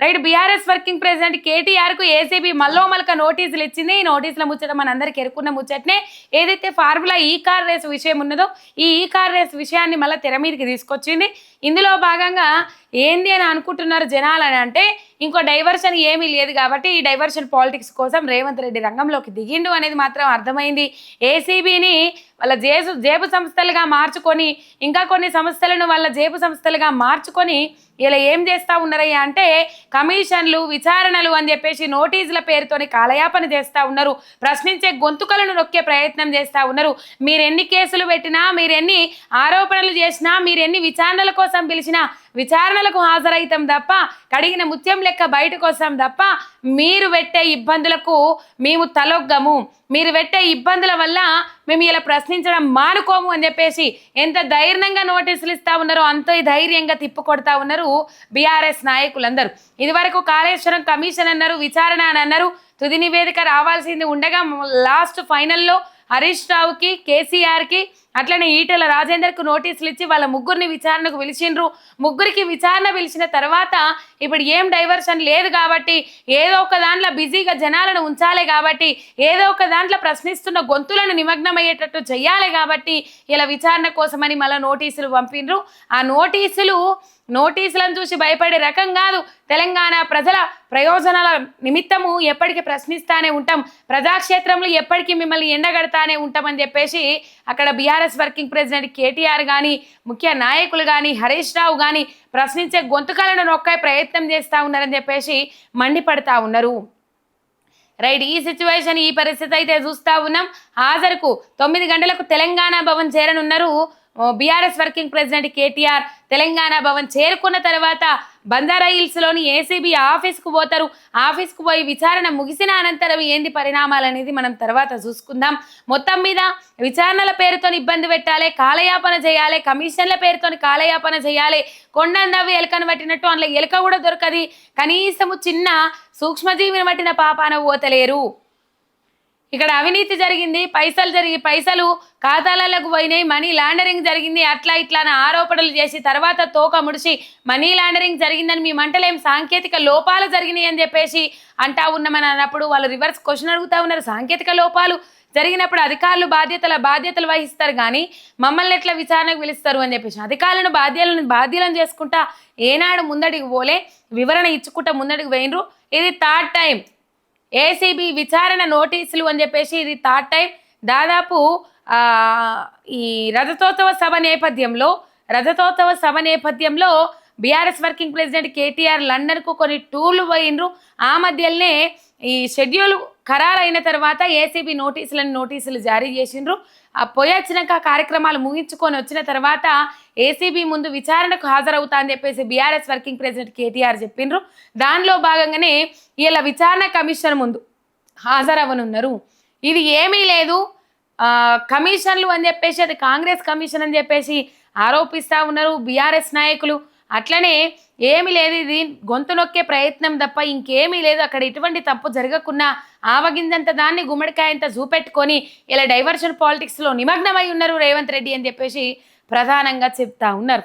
Right BRS working president కేటీఆర్కు ACB మల్లోమలక నోటీసులు ఇచ్చింది. ఈ నోటీసుల ముచ్చట మనందరికి ఎరుకున్న ముచ్చటనే. ఏదైతే ఫార్ములా ఈ కార్ రేస్ విషయం ఉన్నదో ఈ ఈ కార్ రేస్ విషయాన్ని మళ్ళీ తెర మీదకి తీసుకొచ్చింది. ఇందులో భాగంగా ఏంది అని అనుకుంటున్నారు జనాలు అని అంటే ఇంకో డైవర్షన్ ఏమీ లేదు కాబట్టి ఈ డైవర్షన్ పాలిటిక్స్ కోసం రేవంత్ రెడ్డి రంగంలోకి దిగిండు అనేది మాత్రం అర్థమైంది. ఏసీబీని వాళ్ళ జేబు జేబు సంస్థలుగా మార్చుకొని ఇంకా కొన్ని సంస్థలను వాళ్ళ జేబు సంస్థలుగా మార్చుకొని ఇలా ఏం చేస్తా ఉన్నారయ్యా అంటే కమిషన్లు విచారణలు అని చెప్పేసి నోటీసుల పేరుతోని కాలయాపన చేస్తా ఉన్నారు. ప్రశ్నించే గొంతుకలను నొక్కే ప్రయత్నం చేస్తా ఉన్నారు. మీరు ఎన్ని కేసులు పెట్టినా మీరెన్ని ఆరోపణలు చేసినా మీరెన్ని విచారణల కోసం పిలిచినా విచారణలకు హాజరైతాం తప్ప కడిగిన ముత్యం లెక్క బయటకు వస్తాం తప్ప మీరు పెట్టే ఇబ్బందులకు మేము తలొగ్గము. మీరు పెట్టే ఇబ్బందుల వల్ల మేము ఇలా ప్రశ్నించడం మానుకోము అని చెప్పేసి ఎంత ధైర్యంగా నోటీసులు ఇస్తా ఉన్నారో అంత ధైర్యంగా తిప్పుకొడతా ఉన్నారు బీఆర్ఎస్ నాయకులందరూ. ఇదివరకు కాళేశ్వరం కమిషన్ అన్నారు విచారణ అని అన్నారు. తుది నివేదిక రావాల్సింది ఉండగా లాస్ట్ ఫైనల్లో హరీష్ రావుకి కేసీఆర్కి అట్లనే ఈటల రాజేందర్కు నోటీసులు ఇచ్చి వాళ్ళ ముగ్గురిని విచారణకు పిలిచిండ్రు. ముగ్గురికి విచారణ పిలిచిన తర్వాత ఇప్పుడు ఏం డైవర్షన్ లేదు కాబట్టి ఏదో ఒక దాంట్లో బిజీగా జనాలను ఉంచాలి కాబట్టి ఏదో ఒక దాంట్లో ప్రశ్నిస్తున్న గొంతులను నిమగ్నమయ్యేటట్టు చెయ్యాలి కాబట్టి ఇలా విచారణ కోసమని మళ్ళీ నోటీసులు పంపిండ్రు. ఆ నోటీసులు నోటీసులను చూసి భయపడే రకం కాదు. తెలంగాణ ప్రజల ప్రయోజనాల నిమిత్తము ఎప్పటికీ ప్రశ్నిస్తానే ఉంటాం. ప్రజాక్షేత్రంలో ఎప్పటికీ మిమ్మల్ని ఎండగడతానే ఉంటామని చెప్పేసి అక్కడ బీఆర్ఎస్ వర్కింగ్ ప్రెసిడెంట్ కేటీఆర్ కానీ ముఖ్య నాయకులు కానీ హరీష్ రావు కానీ ప్రశ్నించే గొంతుకాలను నొక్కే ప్రయత్నం చేస్తూ ఉన్నారని చెప్పేసి మండిపడతా ఉన్నారు. రైట్ ఈ సిచ్యువేషన్ ఈ పరిస్థితి అయితే చూస్తూ ఉన్నాం. హాజరుకు తొమ్మిది గంటలకు Telangana Bhavan చేరనున్నారు. BRS working president KTR Telangana Bhavan చేరుకున్న తర్వాత బంజారా హిల్స్లోని ఏసీబీ ఆఫీస్కు పోతారు. ఆఫీస్కు పోయి విచారణ ముగిసిన అనంతరం ఏంది పరిణామాలు అనేది మనం తర్వాత చూసుకుందాం. మొత్తం మీద విచారణల పేరుతో ఇబ్బంది పెట్టాలి కాలయాపన చేయాలి కమిషన్ల పేరుతో కాలయాపన చేయాలి. కొండందవ్వి ఎలుకను పట్టినట్టు అందులో ఎలుక కూడా దొరకది. కనీసము చిన్న సూక్ష్మజీవిని పట్టిన పాపాన పోతలేరు. ఇక్కడ అవినీతి జరిగింది పైసలు జరిగి పైసలు ఖాతాలకు పోయినాయి మనీ లాండరింగ్ జరిగింది అట్లా ఇట్లా ఆరోపణలు చేసి తర్వాత తోక ముడిచి మనీ లాండరింగ్ జరిగిందని మీ మంటలేం సాంకేతిక లోపాలు జరిగినాయి అని చెప్పేసి అంటా ఉన్నామని అన్నప్పుడు వాళ్ళు రివర్స్ క్వశ్చన్ అడుగుతా ఉన్నారు. సాంకేతిక లోపాలు జరిగినప్పుడు అధికారులు బాధ్యతల బాధ్యతలు వహిస్తారు కానీ మమ్మల్ని ఎట్లా విచారణకు పిలుస్తారు అని చెప్పేసి అధికారులను బాధ్యతలను బాధ్యులను చేసుకుంటా ఏనాడు ముందడికి పోలే వివరణ ఇచ్చుకుంటా ముందడికి పోయినరు ఇది థర్డ్ టైం. ఏసీబీ విచారణ నోటీసులు అని చెప్పేసి ఇది థర్డ్ టైం. దాదాపు ఈ రజతోత్సవ సభ నేపథ్యంలో రజతోత్సవ సభ నేపథ్యంలో బీఆర్ఎస్ వర్కింగ్ ప్రెసిడెంట్ కేటీఆర్ లండన్కు కొన్ని టూర్లు పోయినరు ఆ మధ్యలోనే ఈ షెడ్యూల్ ఖరారైన తర్వాత ఏసీబీ నోటీసులను నోటీసులు జారీ చేసిండ్రు. ఆ పోయి కార్యక్రమాలు ముగించుకొని వచ్చిన తర్వాత ఏసీబీ ముందు విచారణకు హాజరవుతా అని చెప్పేసి బీఆర్ఎస్ వర్కింగ్ ప్రెసిడెంట్ కేటీఆర్ చెప్పిండ్రు. దానిలో భాగంగానే ఇలా విచారణ కమిషన్ ముందు హాజరవ్వనున్నారు. ఇది ఏమీ లేదు. కమిషన్లు అని చెప్పేసి అది కాంగ్రెస్ కమిషన్ అని చెప్పేసి ఆరోపిస్తూ ఉన్నారు. బీఆర్ఎస్ నాయకులు అట్లనే ఏమీ లేదు ఇది గొంతు నొక్కే ప్రయత్నం తప్ప ఇంకేమీ లేదు. అక్కడ ఎటువంటి తప్పు జరగకున్నా ఆవగిందంత దాన్ని గుమ్మడికాయంత చూపెట్టుకొని ఇలా డైవర్షన్ పాలిటిక్స్లో నిమగ్నమై ఉన్నారు రేవంత్ రెడ్డి అని చెప్పేసి ప్రధానంగా చెప్తా ఉన్నారు.